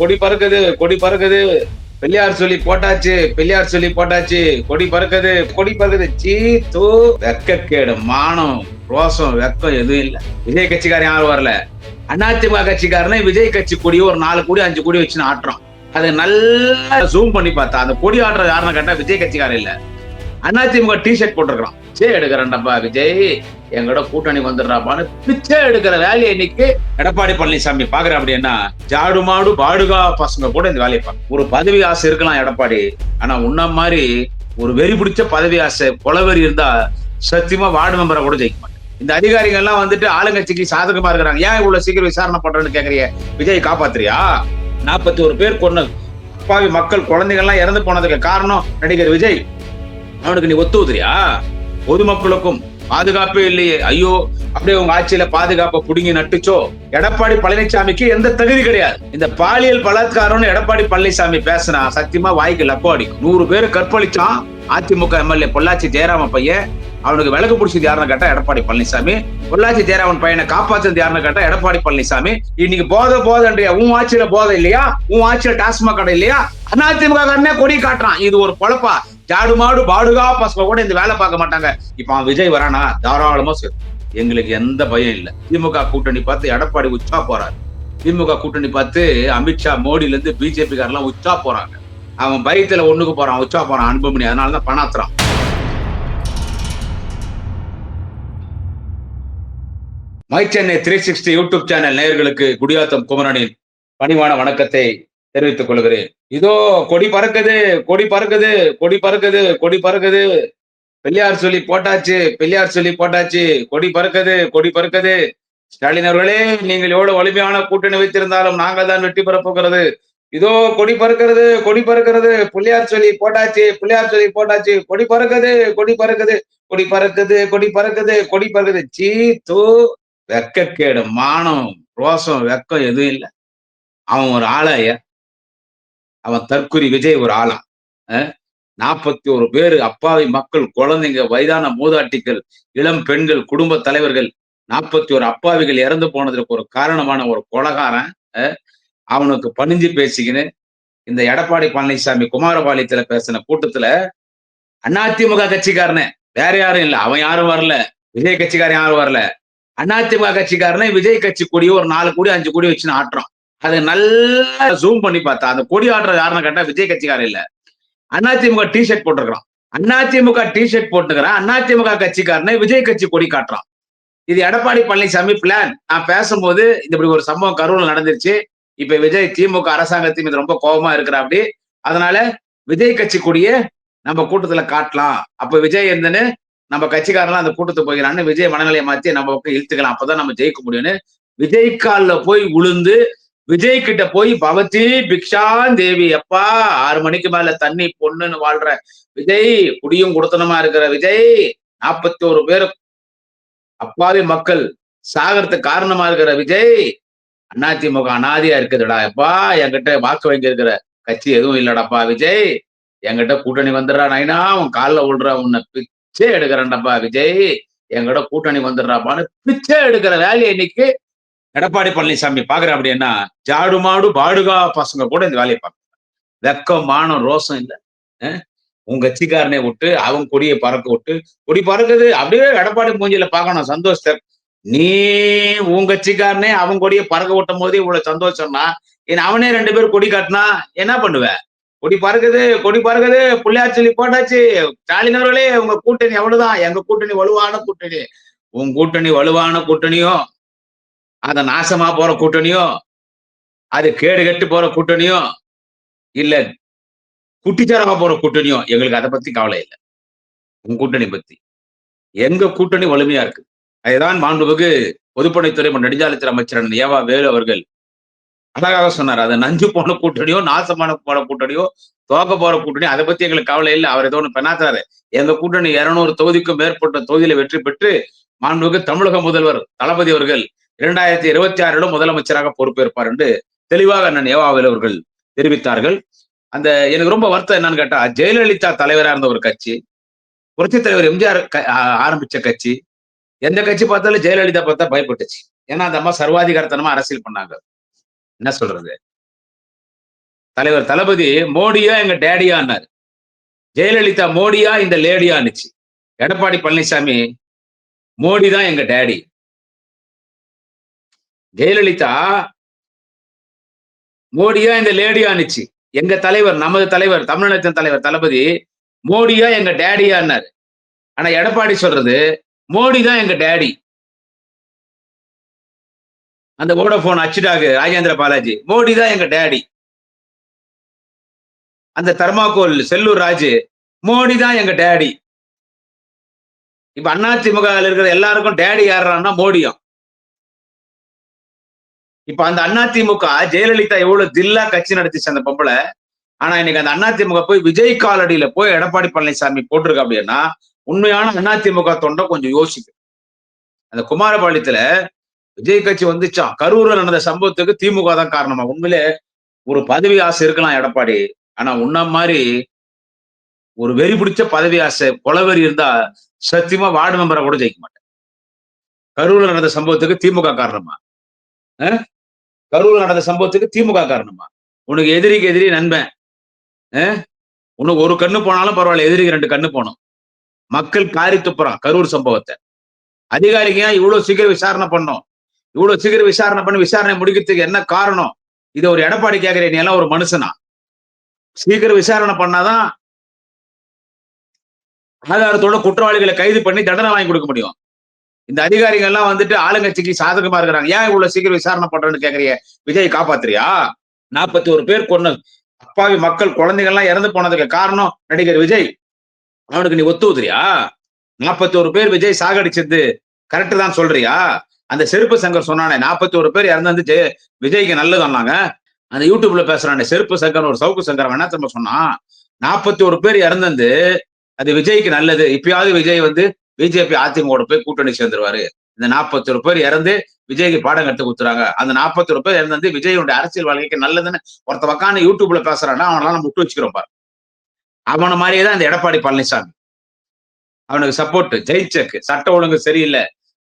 கொடி பறக்குது கொடி பறக்குது. பெரியார் சொல்லி போட்டாச்சு பெரியார் சொல்லி போட்டாச்சு. கொடி பறக்குது கொடி பறக்குது. சீ தூ வெக்கக்கேடு மானம் ரோசம் வெக்கம் எதுவும் இல்ல. விஜய் கட்சிக்காரன் யாரும் வரல. அதிமுக கட்சிக்காரனே விஜய் கட்சி கொடியை ஒரு நாலு கோடி அஞ்சு கோடி வச்சுன்னு ஆட்டுறோம் அதை நல்லா ஜூம் பண்ணி பார்த்தா அந்த கொடி ஆடுறது யாருன்னு கேட்டா விஜய் கட்சிக்காரன் இல்ல. அதிமுக டிஷர்ட் போட்டிருக்கான் பிச்சை எடுக்கிறேன்டப்பா விஜய். எங்களோட கூட்டணி வந்துடுறாப்பான்னு பிச்சை எடுக்கிற வேலையை இன்னைக்கு எடப்பாடி பழனிசாமி பாக்குற அப்படின்னா ஜாடு மாடு பாடுகா பசங்க கூட இந்த வேலையை பார்க்க ஒரு பதவி ஆசை இருக்கலாம் எடப்பாடி. ஆனா உன்ன மாதிரி ஒரு வெறி பிடிச்ச பதவி ஆசை கொலவெறி இருந்தா சத்தியமா வார்டு மெம்பரை கூட ஜெயிக்க மாட்டேன். இந்த அதிகாரிகள் எல்லாம் வந்துட்டு ஆளுங்கட்சிக்கு சாதகமா இருக்கிறாங்க. ஏன் இவ்வளவு சீக்கிரம் விசாரணை பண்றேன்னு கேக்குறீங்க? விஜய் காப்பாத்துறியா? நாற்பத்தி ஒரு பேர் கொண்டு அப்பாவி மக்கள் குழந்தைகள்லாம் இறந்து போனதுக்கு காரணம் நடிகர் விஜய். அவனுக்கு நீ ஒத்து ஊத்துறியா பொதுமக்களுக்கும் பாதுகாப்பே இல்லையே. ஐயோ அப்படியே உங்க ஆட்சியில பாதுகாப்பை புடுங்கி நட்டுச்சோ? எடப்பாடி பழனிசாமிக்கு எந்த தகுதி கிடையாது. இந்த பாலியல் பலாத்காரம்னு எடப்பாடி பழனிசாமி பேசினா சத்தியமா வாய்க்கு லப்போ அடிக்கும். நூறு பேர் கற்பழிச்சான். அதிமுக எம்எல்ஏ பொள்ளாச்சி ஜெயராம பையன். அவனுக்கு விளக்கு பிடிச்சது யாருன்னு கேட்டா எடப்பாடி பழனிசாமி பொள்ளாச்சி ஜெயராமன் பையனை காப்பாத்துறது யாருன்னு கேட்டா எடப்பாடி பழனிசாமி இன்னைக்கு போத போதன்றியா? உன் ஆட்சியில போதை இல்லையா? உன் ஆட்சியில டாஸ்மாக் கடை இல்லையா? அதிமுக கொடி காட்டுறான். இது ஒரு பொழப்பா. ஜாடு மாடு பாடுகா பசங்க கூட இந்த வேலை பார்க்க மாட்டாங்க. இப்ப அவன் விஜய் வரானா? தாராளமா சரி. எங்களுக்கு எந்த பயம் இல்லை. திமுக கூட்டணி பார்த்து எடப்பாடி உச்சா போறாரு. திமுக கூட்டணி பார்த்து அமித்ஷா மோடில இருந்து பிஜேபி காரெல்லாம் உச்சா போறாங்க. அவன் பயத்துல ஒண்ணுக்கு போறான் உச்சா போறான் அன்புமணி. அதனாலதான் பணாத்துறான் my Chennai three sixty YouTube channel நேயர்களுக்கு குடியாத்தம் குமரனின் பணிவான வணக்கத்தை தெரிவித்துக் கொள்கிறேன். இதோ கொடி பறக்குது கொடி பறக்குது கொடி பறக்குது கொடி பறக்குது. பெரியார் சொல்லி போட்டாச்சு பெரியார் சொல்லி போட்டாச்சு. கொடி பறக்குது கொடி பறக்குது. ஸ்டாலின் அவர்களே நீங்கள் எவ்வளவு வலிமையான கூட்டணி வைத்திருந்தாலும் நாங்கள் தான் வெற்றி பெறப் போகிறது. இதோ கொடி பறக்கிறது கொடி பறக்கிறது. புள்ளியார் சொல்லி போட்டாச்சு புள்ளியார் சொல்லி போட்டாச்சு. கொடி பறக்குது கொடி பறக்குது கொடி பறக்குது கொடி பறக்குது கொடி பறக்குது. சீ தூ வெக்கக்கேடு மானம் ரோசம் வெக்கம் எதுவும் இல்லை. அவன் ஒரு ஆளாயா? அவன் தற்குறி விஜய் ஒரு ஆளா நாற்பத்தி ஒரு பேரு அப்பாவி மக்கள் குழந்தைங்க வயதான மூதாட்டிகள் இளம் பெண்கள் குடும்ப தலைவர்கள் நாற்பத்தி ஒரு அப்பாவிகள் இறந்து போனதுக்கு ஒரு காரணமான ஒரு கொலகாரன் அவனுக்கு பணிஞ்சு பேசிக்கின்னு இந்த எடப்பாடி பழனிசாமி குமாரபாளையத்துல பேசின கூட்டத்துல அதிமுக கட்சிக்காரனே வேற யாரும் இல்ல அவன் யாரும் வரல விஜய் கட்சிக்காரன் யாரும் வரல. அதிமுக கட்சிக்காரனே விஜய் கட்சி கூடிய ஒரு நாலு கோடி அஞ்சு கோடி வச்சுன்னு ஆட்டுறான். அது நல்லா ஜூம் பண்ணி பார்த்தா அந்த கொடி ஆடுற யாருன்னு கேட்டா விஜய் கட்சிக்காரன் இல்ல. அதிமுக டிஷர்ட் போட்டிருக்கிறான். அதிமுக டிஷர்ட் போட்டுக்கிறான். அதிமுக கட்சிக்காரனை விஜய் கட்சி கொடி காட்டுறான். இது எடப்பாடி பழனிசாமி பிளான் நான் பேசும்போது இந்த இப்படி ஒரு சம்பவம் கரூர்ல நடந்துருச்சு. இப்ப விஜய் திமுக அரசாங்கத்தையும் இது ரொம்ப கோபமா இருக்கிற அப்படி. அதனால விஜய் கட்சி கொடிய நம்ம கூட்டத்துல காட்டலாம். அப்ப விஜய் இருந்துன்னு நம்ம கட்சிக்காரெல்லாம் அந்த கூட்டத்துக்கு போகிறான்னு விஜய் மனநிலையை மாத்தி நம்ம பக்கம் இழுத்துக்கலாம். அப்பதான் நம்ம ஜெயிக்க முடியும்னு விஜய் காலில் போய் உளுந்து விஜய் கிட்ட போய் பவதி பிக்ஷான் தேவி அப்பா ஆறு மணிக்கு மேல தண்ணி பொண்ணுன்னு வாழ்ற விஜய் குடியும் கொடுத்தனமா இருக்கிற விஜய் நாற்பத்தி ஒரு பேர் அப்பாவி மக்கள் சாகிறதுக்கு காரணமா இருக்கிற விஜய் அதிமுக அனாதியா இருக்குதுடா எப்பா என்கிட்ட வாக்கு வாங்கி இருக்கிற கட்சி எதுவும் இல்லடாப்பா விஜய் என்கிட்ட கூட்டணி வந்துடுறா நைனா உன் காலில் விழுறா உன்னை பிச்சை எடுக்கிறேன்டப்பா விஜய் என்கிட்ட கூட்டணி வந்துடுறாப்பான்னு பிச்சை எடுக்கிற வேலையை இன்னைக்கு எடப்பாடி பழனிசாமி பாக்குற அப்படின்னா ஜாடு மாடு பாடுகா பசங்க கூட இந்த வேலையை பார்க்க வெக்கம் மானம் ரோசம் இல்லை. உங்க கட்சிக்காரனை விட்டு அவன் கொடியை பறக்க விட்டு கொடி பறக்குது. அப்படியே எடப்பாடி மூஞ்சில பார்க்கணும். சந்தோஷத்தை நீ உன் கட்சிக்காரனே அவன் கொடியை பறக்க விட்டும் போதே இவ்வளவு சந்தோஷம்னா அவனே ரெண்டு பேரும் கொடி காட்டினா என்ன பண்ணுவ? கொடி பறக்குது கொடி பறக்குது புள்ளியாச்சலி போட்டாச்சு. ஸ்டாலின் அவர்களே உங்க கூட்டணி எவ்வளவுதான் எங்க கூட்டணி வலுவான கூட்டணி. உன் கூட்டணி வலுவான கூட்டணியும் அந்த நாசமா போற கூட்டணியோ அது கேடு கட்டு போற கூட்டணியோ இல்ல குட்டிச்சாரமா போற கூட்டணியோ எங்களுக்கு அதை பத்தி கவலை இல்லை. உங்க கூட்டணி பத்தி. எங்க கூட்டணி வலிமையா இருக்கு. அதுதான் மாண்புமிகு பொதுப்பணித்துறை நெடுஞ்சாலைத்துறை அமைச்சர் ஏவா வேலு அவர்கள் அழகாக சொன்னார். அது நஞ்சு போன கூட்டணியோ நாசமான போன கூட்டணியோ தோக்க போற கூட்டணி அதை பத்தி எங்களுக்கு கவலை இல்லை. அவர் ஏதோ ஒன்று பெண்ணாத்தாரு. எங்க கூட்டணி இருநூறு தொகுதிக்கும் மேற்பட்ட தொகுதியில வெற்றி பெற்று மாண்புமிகு தமிழக முதல்வர் தளபதி அவர்கள் இரண்டாயிரத்தி இருபத்தி ஆறிலும் முதலமைச்சராக பொறுப்பேற்பார் என்று தெளிவாக அண்ணன் ஏவாவில் அவர்கள் தெரிவித்தார்கள். அந்த எனக்கு ரொம்ப வருத்தம் என்னன்னு கேட்டா ஜெயலலிதா தலைவராக இருந்த ஒரு கட்சி புரட்சி தலைவர் எம்ஜிஆர் ஆரம்பிச்ச கட்சி எந்த கட்சி பார்த்தாலும் ஜெயலலிதா பார்த்தா பயப்பட்டுச்சு. ஏன்னா அந்த அம்மா சர்வாதிகாரத்தனமா அரசியல் பண்ணாங்க. என்ன சொல்றது? தலைவர் தளபதி மோடியா எங்க டேடியான்னாரு ஜெயலலிதா மோடியா இந்த லேடியான்னுச்சு எடப்பாடி பழனிசாமி மோடி தான் எங்க டேடி. ஜெயலலிதா மோடியா இந்த லேடியான்னுச்சு எங்க தலைவர் நமது தலைவர் தமிழ்நாட்டின் தலைவர் தளபதி மோடியா எங்க டேடியான்னாரு ஆனா எடப்பாடி சொல்றது மோடி தான் எங்க டேடி. அந்த வோடபோன் அச்சுடாகு ராஜேந்திர பாலாஜி மோடி தான் எங்க டேடி. அந்த தர்மாகோல் செல்லூர் ராஜு மோடி தான் எங்க டேடி. இப்ப அதிமுக இருக்கிற எல்லாருக்கும் டேடி யாருன்னா மோடியும். இப்ப அந்த அதிமுக ஜெயலலிதா எவ்வளவு தில்லா கட்சி நடத்திச்சு அந்த பொம்பளை. ஆனா இன்னைக்கு அந்த அதிமுக போய் விஜய் காலடியில போய் எடப்பாடி பழனிசாமி போட்டிருக்கு அப்படின்னா உண்மையான அதிமுக தொண்டை கொஞ்சம் யோசிக்கும் அந்த குமாரபாளையத்துல விஜய் கட்சி வந்துச்சா? கரூர்ல நடந்த சம்பவத்துக்கு திமுக தான் காரணமா. உண்மையிலே ஒரு பதவி ஆசை இருக்கலாம் எடப்பாடி. ஆனா உன்ன மாதிரி ஒரு வெறி பிடிச்ச பதவி ஆசை கொலவெறி இருந்தா சத்தியமா வார்டு மெம்பரை கூட ஜெயிக்க மாட்டேன். கரூர்ல நடந்த சம்பவத்துக்கு திமுக காரணமா? கரூர் நடந்த சம்பவத்துக்கு திமுக காரணமா? உனக்கு எதிரிக்கு எதிரி நண்பன். உனக்கு ஒரு கண்ணு போனாலும் பரவாயில்ல எதிரிக்கு ரெண்டு கண்ணு போகணும். மக்கள் காரி துப்புறான் கரூர் சம்பவத்தை. அதிகாரிங்க ஏன் இவ்வளவு சீக்கிரம் விசாரணை பண்ணோம் இவ்வளவு சீக்கிரம் விசாரணை பண்ணி விசாரணை முடிக்கிறதுக்கு என்ன காரணம்? இது ஒரு எடப்பாடி கேட்கிற நீ எல்லாம் ஒரு மனுஷனா? சீக்கிரம் விசாரணை பண்ணாதான் ஆதாரத்தோட குற்றவாளிகளை கைது பண்ணி தண்டனை வாங்கி கொடுக்க முடியும். இந்த அதிகாரிகள் எல்லாம் வந்துட்டு ஆளுங்கட்சிக்கு சாதகமா இருக்கிறாங்க. ஏன் இவ்வளவு சீக்கிரம் விசாரணை பண்றேன்னு கேக்குறிய விஜய் காப்பாத்துறியா? நாற்பத்தி ஒரு பேர் கொண்டு அப்பாவி மக்கள் குழந்தைகள் எல்லாம் இறந்து போனதுக்கு காரணம் நடிகர் விஜய். அவனுக்கு நீ ஒத்து ஊத்துறியா? நாற்பத்தி ஒரு பேர் விஜய் சாகடிச்சது கரெக்ட் தான் சொல்றியா? அந்த செருப்பு சங்கர் சொன்னானே நாற்பத்தி ஒரு பேர் இறந்து வந்து விஜய்க்கு நல்லது சொன்னாங்க. அந்த யூடியூப்ல பேசுறானே செருப்பு சங்கர் ஒரு சவுக்கு சங்கர் என்ன திரும்ப சொன்னான்? நாற்பத்தி ஒரு பேர் இறந்தது அது விஜய்க்கு நல்லது. இப்பயாவது விஜய் வந்து பிஜேபி அதிமுக போய் கூட்டணி சேர்ந்துருவாரு. இந்த நாற்பத்தி ஒரு பேர் இறந்து விஜய்க்கு பாடம் கட்டு கொடுத்துறாங்க. அந்த நாற்பத்தி ஒரு பேர் இறந்து விஜயோட அரசியல் வாழ்க்கைக்கு நல்லதுன்னு ஒருத்த பக்கான யூடியூப்ல பேசுறான்னா அவனெல்லாம் நம்ம விட்டு வச்சுக்கிறோம் பாரு. அவன மாதிரியே தான் இந்த எடப்பாடி பழனிசாமி. அவனுக்கு சப்போர்ட் ஜெயிச்சக்கு சட்ட ஒழுங்கு சரியில்லை.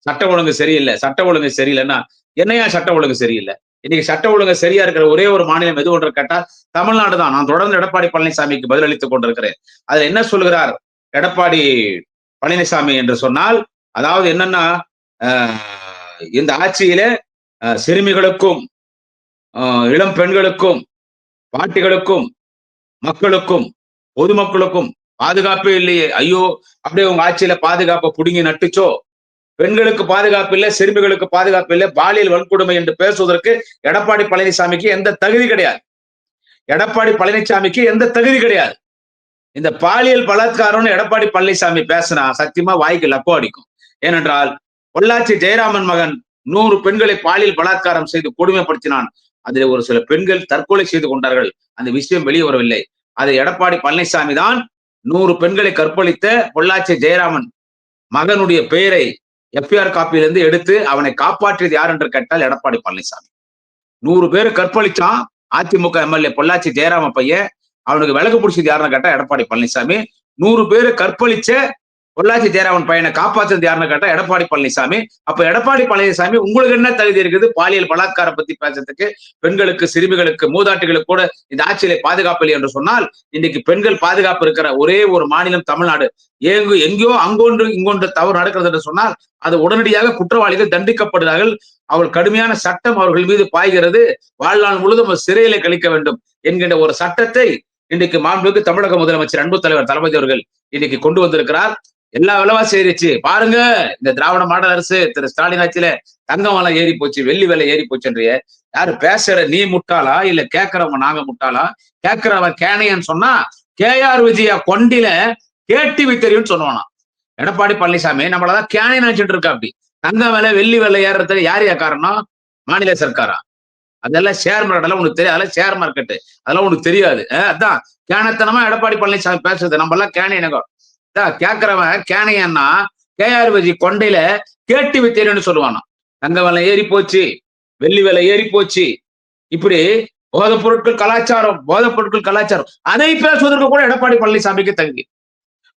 சட்ட ஒழுங்கு சரியில்லை. சட்ட ஒழுங்கு சரியில்லைன்னா என்னையா சட்ட ஒழுங்கு சரியில்லை? இன்னைக்கு சட்ட ஒழுங்கு சரியா இருக்கிற ஒரே ஒரு மாநிலம் எது ஒன்று கேட்டா தமிழ்நாடு தான். நான் தொடர்ந்து எடப்பாடி பழனிசாமிக்கு பதிலளித்துக் கொண்டிருக்கிறேன். அதுல என்ன சொல்கிறார்? எடப்பாடி பழனிசாமி என்று சொன்னால் அதாவது என்னன்னா ஆஹ், இந்த ஆட்சியில ஆஹ், சிறுமிகளுக்கும் ஆஹ், இளம் பெண்களுக்கும் பாட்டிகளுக்கும் மக்களுக்கும் பொதுமக்களுக்கும் பாதுகாப்பே இல்லையே. ஐயோ அப்படியே உங்க ஆட்சியில பாதுகாப்பை புடுங்கி நட்டுச்சோ? பெண்களுக்கு பாதுகாப்பு இல்லை சிறுமிகளுக்கு பாதுகாப்பு இல்லை பாலியல் வன்கொடுமை என்று பேசுவதற்கு எடப்பாடி பழனிசாமிக்கு எந்த தகுதி கிடையாது. எடப்பாடி பழனிசாமிக்கு எந்த தகுதி கிடையாது. இந்த பாலியல் பலாத்காரம்னு எடப்பாடி பழனிசாமி பேசினா சத்தியமா வாய்க்கு லக்கோ அடிக்கும். ஏனென்றால் பொள்ளாச்சி ஜெயராமன் மகன் நூறு பெண்களை பாலியல் பலாத்காரம் செய்து கொடுமைப்படுத்தினான். அதில் ஒரு சில பெண்கள் தற்கொலை செய்து கொண்டார்கள். அந்த விஷயம் வெளியே வரவில்லை. அது எடப்பாடி பழனிசாமி தான் நூறு பெண்களை கற்பழித்த பொள்ளாச்சி ஜெயராமன் மகனுடைய பெயரை எஃப்ஐஆர் காப்பியிலிருந்து எடுத்து அவனை காப்பாற்றியது யார் என்று கேட்டால் எடப்பாடி பழனிசாமி. நூறு பேர் கற்பழிச்சான். அதிமுக எம்எல்ஏ பொள்ளாச்சி ஜெயராம பையன் அவனுக்கு விலகு பிடிச்சது யாருன்னு கேட்டா எடப்பாடி பழனிசாமி. நூறு பேர் கற்பழிச்ச பொள்ளாச்சி ஜெயராமன் பையனை காப்பாற்றுறது யாருன்னு கேட்டா எடப்பாடி பழனிசாமி. அப்ப எடப்பாடி பழனிசாமி உங்களுக்கு என்ன தகுதி இருக்குது? பாலியல் பலாத்காரம் பத்தி பேசுறதுக்கு பெண்களுக்கு சிறுமிகளுக்கு மூதாட்டிகளுக்கு கூட இந்த ஆட்சியில பாதுகாப்பு இல்லை என்று சொன்னால் இன்னைக்கு பெண்கள் பாதுகாப்பு இருக்கிற ஒரே ஒரு மாநிலம் தமிழ்நாடு. எங்கு எங்கேயோ அங்கொன்று இங்கொன்று தவறு நடக்கிறது என்று சொன்னால் அது உடனடியாக குற்றவாளிகள் தண்டிக்கப்படுகிறார்கள். அவள் கடுமையான சட்டம் அவர்கள் மீது பாய்கிறது. வாழ்நாள் முழுதும் அவர் சிறையில கழிக்க வேண்டும் என்கின்ற ஒரு சட்டத்தை இன்னைக்கு மாண்புக்கு தமிழக முதலமைச்சர் அன்பு தலைவர் தளபதி அவர்கள் இன்னைக்கு கொண்டு வந்திருக்கிறார். எல்லா விலைவாசி ஏறிச்சு பாருங்க இந்த திராவிட மாடல் அரசு திரு ஸ்டாலின் ஆட்சியில தங்கம் விலை ஏறி போச்சு வெள்ளி விலை ஏறி போச்சுன்றிய. யாரு பேசுற நீ முட்டாளா இல்ல கேட்கறவங்க நாங்க முட்டாளா? கேட்கறவன் கேனையன்னு சொன்னா கே ஆர் விஜயா கொண்டில கேடிவி தெரியும்னு சொன்னோம்னா எடப்பாடி பழனிசாமி நம்மளதான் கேனை நினைச்சிட்டு இருக்கா அப்படி. தங்க விலை வெள்ளி விலை ஏறுறதுக்கு யார் காரணம்? மாநில சர்க்காரா? அதெல்லாம் ஷேர் மார்க்கெட் எல்லாம் உனக்கு தெரியாது. அதெல்லாம் ஷேர் மார்க்கெட் அதெல்லாம் உனக்கு தெரியாது. அதான். கேனத்தனமா எடப்பாடி பழனிசாமி பேசுறது. நம்ம எல்லாம் கேனை நகம் கேட்கறவன் கேனையன்னா கேஆர் விஜி கொண்டையில கேட்டு வித்தேன்னு சொல்லுவானா தங்க விலை ஏறி போச்சு. வெள்ளி விலை ஏறி போச்சு. இப்படி போதைப் பொருட்கள் கலாச்சாரம் போதைப் பொருட்கள் கலாச்சாரம். அதை பேசுவதற்கு கூட எடப்பாடி பழனிசாமிக்கு தங்கி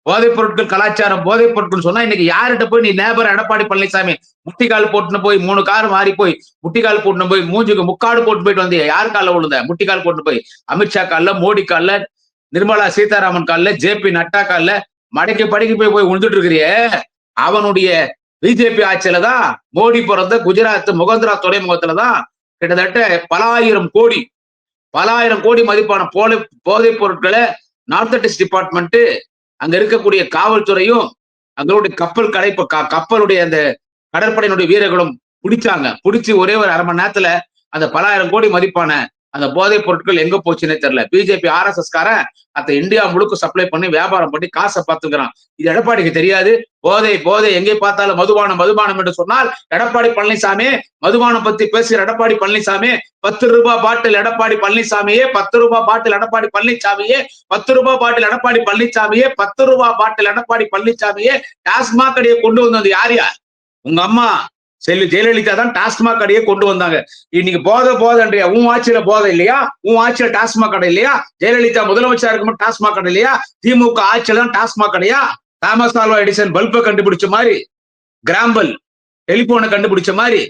போதைப் பொருட்கள் கலாச்சாரம் போதைப் பொருட்கள் சொன்னா இன்னைக்கு யார்கிட்ட போய் நீ நேபர் எடப்பாடி பழனிசாமி முட்டிக்கால் போட்டுன்னு போய் மூணு கார் மாறி போய் முட்டிக்கால் போட்டுன்னு போய் மூஞ்சுக்கு முக்காடு போட்டு போயிட்டு வந்து யார் காலில் விழுந்த? முட்டிக்கால் போட்டு போய் அமித்ஷா காலில் மோடி காலில் நிர்மலா சீதாராமன் காலில் ஜே பி நட்டா காலில் மடக்கி படிக்க போய் போய் விழுந்துட்டு இருக்கிறியே. அவனுடைய பிஜேபி ஆட்சியில தான் மோடி பிறந்த குஜராத் முகந்திரா துறைமுகத்துல தான் கிட்டத்தட்ட பல ஆயிரம் கோடி பல ஆயிரம் கோடி மதிப்பான போதை போதைப் பொருட்களை நார்த்தட்டிஸ் டிபார்ட்மெண்ட் அங்க இருக்கக்கூடிய காவல்துறையும் அங்களுடைய கப்பல் கடை கப்பலுடைய அந்த கடற்படையினுடைய வீரர்களும் பிடிச்சாங்க. பிடிச்சி ஒரே ஒரு அரை மணி நேரத்துல அந்த பலாயிரம் கோடி மதிப்பான அந்த போதைப் பொருட்கள் எங்க போச்சுன்னே தெரியல. பிஜேபி ஆர் எஸ் எஸ் காரன் அத்த இந்தியா முழுக்க சப்ளை பண்ணி வியாபாரம் பண்ணி காசை பார்த்துக்கிறான். இது எடப்பாடிக்கு தெரியாது. போதை போதை எங்கே பார்த்தாலும் மதுபானம் மதுபானம் என்று சொன்னால் எடப்பாடி பழனிசாமி மதுபானம் பத்தி பேசுகிற எடப்பாடி பழனிசாமி பத்து ரூபாய் பாட்டில் எடப்பாடி பழனிசாமியே பத்து ரூபாய் பாட்டில் எடப்பாடி பழனிசாமியே பத்து ரூபாய் பாட்டில் எடப்பாடி பழனிசாமியே பத்து ரூபாய் பாட்டில் எடப்பாடி பழனிசாமியே டாஸ்மாக் கடையை கொண்டு வந்தது யார் யார்? உங்க அம்மா செல்வி ஜெயலலிதா தான் டாஸ்மாக் கடையை கொண்டு வந்தாங்க. இன்னைக்கு போதை போதன்றியா? உன் ஆட்சியில போதை இல்லையா? உன் ஆட்சியில டாஸ்மாக் கடை இல்லையா? ஜெயலலிதா முதலமைச்சா இருக்கும்போது டாஸ்மாக் கடை இல்லையா? திமுக ஆட்சியில தான் டாஸ்மாக் கடையா? தாமஸ் ஆல்வா எடிசன் பல்பை கண்டுபிடிச்ச மாதிரி கிராம்பல் டெலிபோனை கண்டுபிடிச்ச மாதிரி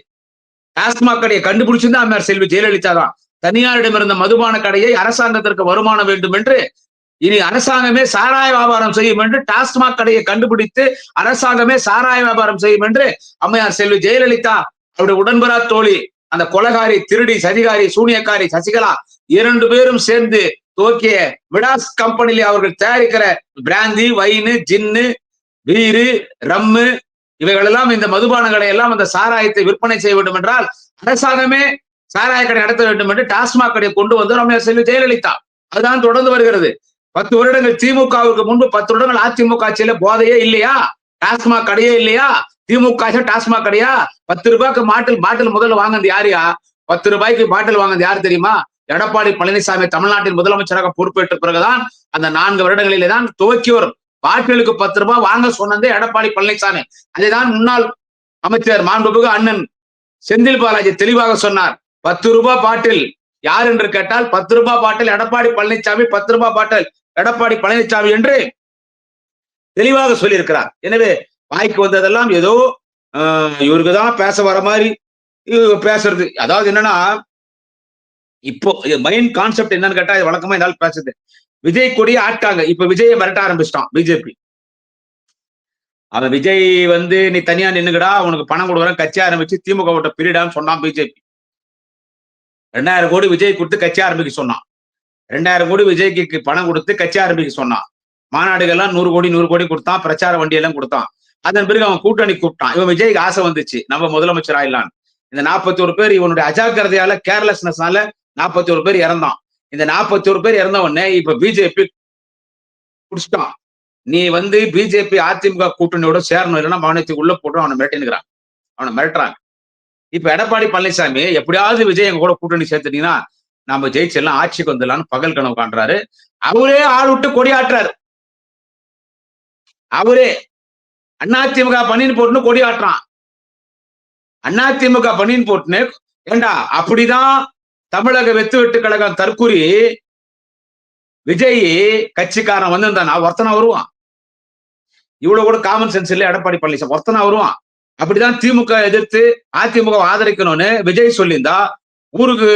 டாஸ்மாக் கடையை கண்டுபிடிச்சிருந்தா அம்மையார் செல்வி ஜெயலலிதா தான். தனியாரிடம் இருந்த மதுபான கடையை அரசாங்கத்திற்கு வருமானம் வேண்டும் என்று இனி அரசாங்கமே சாராய வியாபாரம் செய்யும் என்று டாஸ்மாக் கடையை கண்டுபிடித்து அரசாங்கமே சாராய வியாபாரம் செய்யும் என்று அம்மையார் செல்வி ஜெயலலிதா அவருடைய உடன்பரா தோழி அந்த கொலகாரி திருடி சதிகாரி சூனியக்காரி சசிகலா இரண்டு பேரும் சேர்ந்து துவக்கிய விடாஸ் கம்பெனில அவர்கள் தயாரிக்கிற brandy wine gin beer rum இவைகளெல்லாம் இந்த மதுபானங்களை எல்லாம் அந்த சாராயத்தை விற்பனை செய்ய வேண்டும் என்றால் அரசாங்கமே சாராய கடை நடத்த வேண்டும் என்று டாஸ்மாக் கடையை கொண்டு வந்து அம்மையார் செல்வி ஜெயலலிதா. அதுதான் தொடர்ந்து வருகிறது. பத்து வருடங்கள் திமுகவுக்கு முன்பு பத்து வருடங்கள் அதிமுக ஆட்சியில போதையே இல்லையா? டாஸ்மாக் கடையே இல்லையா? திமுக டாஸ்மாக் கடையா? பத்து ரூபாய்க்கு மாட்டில் பாட்டில் முதல்ல வாங்கினது யாரையா பத்து ரூபாய்க்கு பாட்டில் வாங்கினது யார் தெரியுமா? எடப்பாடி பழனிசாமி தமிழ்நாட்டின் முதலமைச்சராக பொறுப்பேற்ற பிறகுதான் அந்த நான்கு வருடங்களிலே தான் துவக்கி வரும். பாட்டிலுக்கு பத்து ரூபாய் வாங்க சொன்னதே எடப்பாடி பழனிசாமி. அதைதான் முன்னாள் அமைச்சர் மாண்புமிகு அண்ணன் செந்தில் பாலாஜி தெளிவாக சொன்னார். பத்து ரூபாய் பாட்டில் யார் என்று கேட்டால் பத்து ரூபாய் பாட்டில் எடப்பாடி பழனிசாமி பத்து ரூபாய் பாட்டில் எடப்பாடி பழனிசாமி என்று தெளிவாக சொல்லியிருக்கிறார். எனவே வாய்க்கு வந்ததெல்லாம் ஏதோ இவருக்கு தான் பேச வர மாதிரி பேசுறது. அதாவது என்னன்னா இப்போ மைண்ட் கான்செப்ட் என்னன்னு கேட்டா இது வழக்கமா என்னால் பேசுது விஜய் கொடியை ஆட்டாங்க. இப்ப விஜயை மிரட்ட ஆரம்பிச்சிட்டான் பிஜேபி. அவன் விஜய் வந்து நீ தனியா நின்னுக்கடா உனக்கு பணம் கொடுக்குறேன் கட்சி ஆரம்பிச்சு திமுக விட்ட பிரிடான்னு சொன்னான் பிஜேபி. ரெண்டாயிரம் கோடி விஜய் கொடுத்து கட்சி ஆரம்பிக்க சொன்னான். ரெண்டாயிரம் கோடி விஜய்க்கு பணம் கொடுத்து கட்சி ஆரம்பிக்க சொன்னான். மாநாடுகள்லாம் நூறு கோடி நூறு கோடி கொடுத்தான் பிரச்சார வண்டி எல்லாம் கொடுத்தான். அதன் பிறகு அவன் கூட்டணி கூப்பிட்டான். இவன் விஜய்க்கு ஆசை வந்துச்சு நம்ம முதலமைச்சர் ஆயிடலான் இந்த நாற்பத்தி ஒரு பேர் இவனுடைய அஜாக்கிரதையால கேர்லெஸ்னஸ்னால நாற்பத்தி ஒரு பேர் இறந்தான். இந்த நாற்பத்தி ஒரு பேர் இறந்த உடனே இப்ப பிஜேபி குடிச்சிட்டான். நீ வந்து பிஜேபி அதிமுக கூட்டணியோட சேரணும் இல்லைன்னா மாநிலத்துக்கு உள்ள போட்டு அவனை மிரட்டினுக்கிறான் அவனை மிரட்டுறான் இப்ப எடப்பாடி பழனிசாமி எப்படியாவது விஜய் எங்க கூட கூட்டணி சேர்த்துட்டீங்கன்னா நம்ம ஜெயிச்செல்லாம் ஆட்சிக்கு வந்துடலாம்னு பகல் கனவு காண்றாரு. அவரே ஆள் விட்டு கொடியாட்டுறாரு. அவரே அதிமுக பண்ணின்னு போட்டுன்னு கொடியாட்டுறான். அதிமுக பண்ணின்னு போட்டுன்னு ஏண்டா அப்படிதான் தமிழக வெத்து வெட்டு கழகம் தற்கூரி விஜய் கட்சிக்காரன் வந்திருந்தான் ஒருத்தனா வருவான். இவ்வளவு கூட காமன் சென்ஸ் இல்லை எடப்பாடி பழனிசாமி ஒருத்தனா வருவான். அப்படிதான் திமுக எதிர்த்து அதிமுக ஆதரிக்கணும்னு விஜய் சொல்லியிருந்தா ஊருக்கு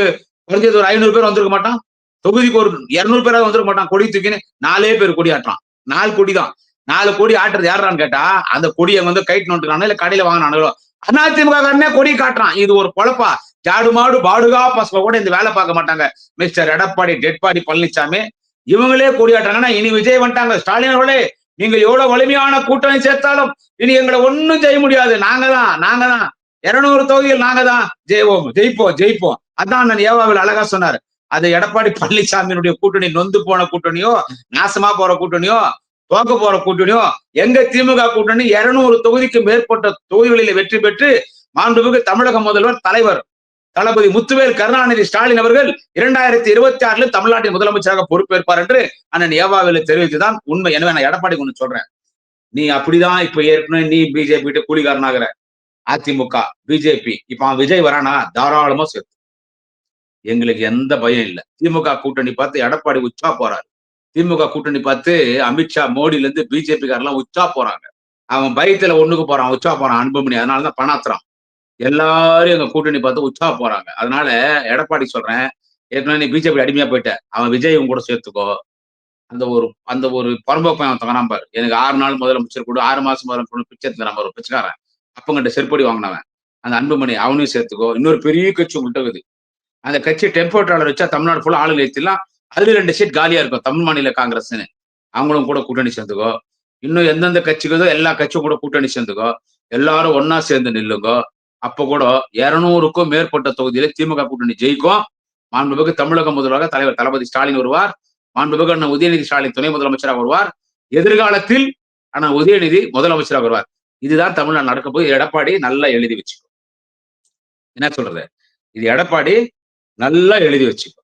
குறைஞ்சது ஒரு ஐநூறு பேர் வந்திருக்க மாட்டான். தொகுதிக்கு ஒரு இருநூறு பேராவது வந்திருக்க மாட்டான். கொடி தூக்கின்னு நாலே பேர் கொடி ஆட்டுறான். நாலு கொடி தான். நாலு கொடி ஆட்டுறது யாரான்னு கேட்டா அந்த கொடியை வந்து கைட்டு நோட்டுக்கானோ இல்ல கடையில வாங்கினானுங்களோ. அதிமுக காரனே கொடி காட்டுறான். இது ஒரு பொழப்பா. ஜாடு மாடு பாடுகா பசங்க கூட இந்த வேலை பார்க்க மாட்டாங்க. மிஸ்டர் எடப்பாடி டெட்பாடி பழனிசாமி இவங்களே கொடியாட்டாங்கன்னா இனி விஜய் வந்துட்டாங்க. ஸ்டாலின் அவர்களே நீங்க எவ்வளவு வலிமையான கூட்டணி சேர்த்தாலும் இனி எங்களை ஒன்னும் செய்ய முடியாது. நாங்க தான் நாங்க தான் இருநூறு தொகுதியில் நாங்க தான் ஜெயிப்போம் ஜெயிப்போம் ஜெயிப்போம். அதான் நான் ஏவாவில் அழகா சொன்னாரு. அது எடப்பாடி பழனிசாமியினுடைய கூட்டணி நொந்து போன கூட்டணியோ நாசமா போற கூட்டணியோ தோக்க போற கூட்டணியோ எங்க திமுக கூட்டணி இருநூறு தொகுதிக்கு மேற்பட்ட தொகுதிகளில் வெற்றி பெற்று மாண்புமிகு தமிழக முதல்வர் தலைவர் தளபதி முத்துவேல் கருணாநிதி ஸ்டாலின் அவர்கள் இரண்டாயிரத்தி இருபத்தி ஆறுல தமிழ்நாட்டின் முதலமைச்சராக பொறுப்பேற்பார் என்று அண்ணன் ஏவாவில் தெரிவித்துதான் உண்மை. எனவே நான் எடப்பாடி ஒண்ணு சொல்றேன். நீ அப்படிதான் இப்ப ஏற்கனவே நீ பிஜேபி கூலிகாரனாகிற அதிமுக பிஜேபி இப்ப அவன் விஜய் வரானா? தாராளமா சேர்த்து. எங்களுக்கு எந்த பயம் இல்லை. திமுக கூட்டணி பார்த்து எடப்பாடி உச்சா போறாரு. திமுக கூட்டணி பார்த்து அமித்ஷா மோடில இருந்து பிஜேபி காரெல்லாம் உச்சா போறாங்க. அவன் பயத்துல ஒண்ணுக்கு போறான் உச்சா போறான் அன்புமணி. அதனாலதான் பணாத்திரம். எல்லாரும் எங்க கூட்டணி பார்த்து உச்சா போறாங்க. அதனால எடப்பாடி சொல்றேன் ஏற்கனவே நீ பிஜேபி அடிமையா போயிட்ட. அவன் விஜய் கூட சேர்த்துக்கோ. அந்த ஒரு அந்த ஒரு பரம்போக்கம் அவன் தகனாம் எனக்கு ஆறு நாள் முதலமைச்சர் கூட ஆறு மாசம் முதலமைச்சர் பிச்சை தரான் ஒரு பிச்சைக்காரன். அப்பங்கிட்ட செருப்படி வாங்கினவன். அந்த அன்புமணி அவனையும் சேர்த்துக்கோ. இன்னொரு பெரிய கட்சி உங்கள்கிட்ட இருக்குது. அந்த கட்சி டெம்போ வச்சா தமிழ்நாடு ஃபுல்லா ஆளுநர் ஏற்றிலாம் அதுல ரெண்டு சீட் காலியா இருக்கும் தமிழ் மாநில காங்கிரஸ்னு அவங்களும் கூட கூட்டணி சேர்ந்துக்கோ. இன்னும் எந்தெந்த கட்சிக்குதோ எல்லா கட்சியும் கூட கூட்டணி சேர்ந்துக்கோ. எல்லாரும் ஒன்னா சேர்ந்து நில்லுங்கோ. அப்ப கூட இருநூறுக்கும் மேற்பட்ட தொகுதியில திமுக கூட்டணி ஜெயிக்கும். மாண்புமிகு தமிழக முதல்வராக தலைவர் தளபதி ஸ்டாலின் வருவார். மாண்புமிகு அண்ணன் உதயநிதி ஸ்டாலின் துணை முதலமைச்சராக வருவார். எதிர்காலத்தில் அண்ணன் உதயநிதி முதலமைச்சராக வருவார். இதுதான் தமிழ்நாடு நடக்க போய் எடப்பாடி நல்லா எழுதி வச்சுக்கோ. என்ன சொல்றது? இது எடப்பாடி நல்லா எழுதி வச்சுக்கோ.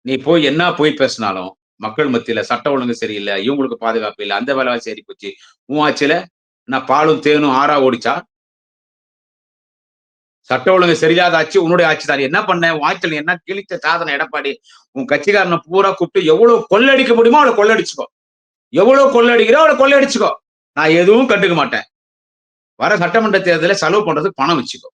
நீ போய் என்ன போய் பேசினாலும் மக்கள் மத்தியில சட்ட ஒழுங்கு சரியில்லை இவங்களுக்கு பாதுகாப்பு இல்லை அந்த வேலை சரி போச்சு உன் ஆட்சியில நான் பாலும் தேனும் ஆறா ஓடிச்சா? சட்ட ஒழுங்கு சரியாத ஆட்சி உன்னுடைய ஆட்சி தான். என்ன பண்ண? உன் ஆட்சியில் என்ன கிழிச்ச சாதனை எடப்பாடி? உன் கட்சிக்காரனை பூரா கூப்பிட்டு எவ்வளவு கொள்ளடிக்க முடியுமோ அவளை கொள்ளடிச்சுக்கோ. எவ்வளவு கொள்ளடிக்கிறோ அவளை கொள்ளடிச்சுக்கோ. நான் எதுவும் கண்டுக்க மாட்டேன். வர சட்டமன்ற தேர்தலில் செலவு பண்றதுக்கு பணம் வச்சுக்கோ.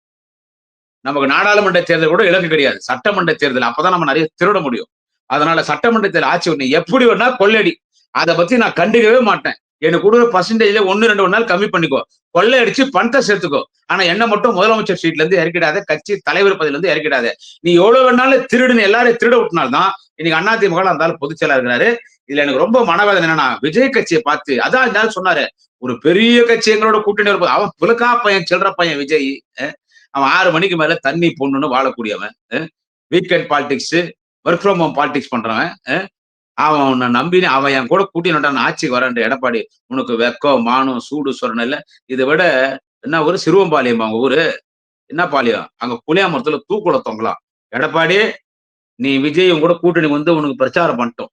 நமக்கு நாடாளுமன்ற தேர்தல் கூட இலக்கு கிடையாது. சட்டமன்ற தேர்தல் அப்பதான் நம்ம நிறைய திருட முடியும். அதனால சட்டமன்ற தேர்தல் ஆட்சி ஒண்ணு எப்படி வேணா கொள்ளடி. அதை பத்தி நான் கண்டுக்கவே மாட்டேன். எனக்கு கொடுக்குற பர்சன்டேஜ்ல ஒன்னு ரெண்டு ஒரு நாள் கம்மி பண்ணிக்கோ. கொள்ளை அடிச்சு பணத்தை சேர்த்துக்கோ. ஆனா என்ன மட்டும் முதலமைச்சர் சீட்ல இருந்து இறக்கிடாத கட்சி தலைவர் பதவியில இருந்து இறக்கிடாத. நீ எவ்வளவு வேணாலும் திருடுன்னு எல்லாரையும் திருட விட்டினால்தான் இன்னைக்கு அதிமுக இருந்தாலும் பொதுச் செயலர் இருக்கிறாரு. இதுல எனக்கு ரொம்ப மனவேதனை என்னன்னா விஜய் கட்சியை பார்த்து அதான் இருந்தாலும் சொன்னாரு ஒரு பெரிய கட்சி எங்களோட கூட்டணி இருப்பது அவன் புலக்கா பையன் சில்லற பையன் விஜய் அவன் ஆறு மணிக்கு மேல தண்ணி பொண்ணுன்னு வாழக்கூடியவன் weekend politics work from home politics பண்றவன் அவன் உன்னை நம்பினு அவன் என் கூட கூட்டி நான் ஆட்சிக்கு வரேன் எடப்பாடி உனக்கு வெக்கம் மானம் சூடு சொரணம் இல்லை இதை விட என்ன ஊரு? சிறுவம்பாளையம் அவங்க ஊரு. என்ன பாளையம்? அங்க புளியாமரத்துல தூக்குல தொங்கலாம். எடப்பாடி நீ விஜய் கூட கூட்டணி வந்து உனக்கு பிரச்சாரம் பண்ணிட்டோம்.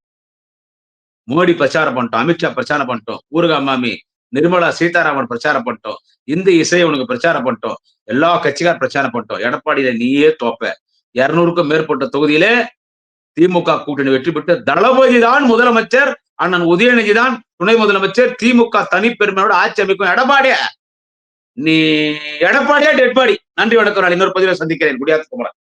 மோடி பிரச்சாரம் பண்ணிட்டோம் அமித்ஷா பிரச்சாரம் பண்ணிட்டோம் ஊருகா மாமி நிர்மலா சீதாராமன் பிரச்சாரம் பண்ணிட்டோம் இந்த இசையை உனக்கு பிரச்சாரம் பண்ணிட்டோம் எல்லா கட்சிக்கார் பிரச்சாரம் பண்ணிட்டோம். எடப்பாடியில நீயே தோப்ப. இருநூறுக்கும் மேற்பட்ட தொகுதியில திமுக கூட்டணி வெற்றி பெற்று தளபதி தான் முதலமைச்சர் அண்ணன் உதயநிதி தான் துணை முதலமைச்சர் திமுக தனிப்பெருமையோட ஆட்சி அமைக்கும் எடப்பாடிய. நீ எடப்பாடியா டெட்பாடி நன்றி வணக்கம். நான் இன்னொரு பதிவில் சந்திக்கிறேன். குடியாத்த குமரன்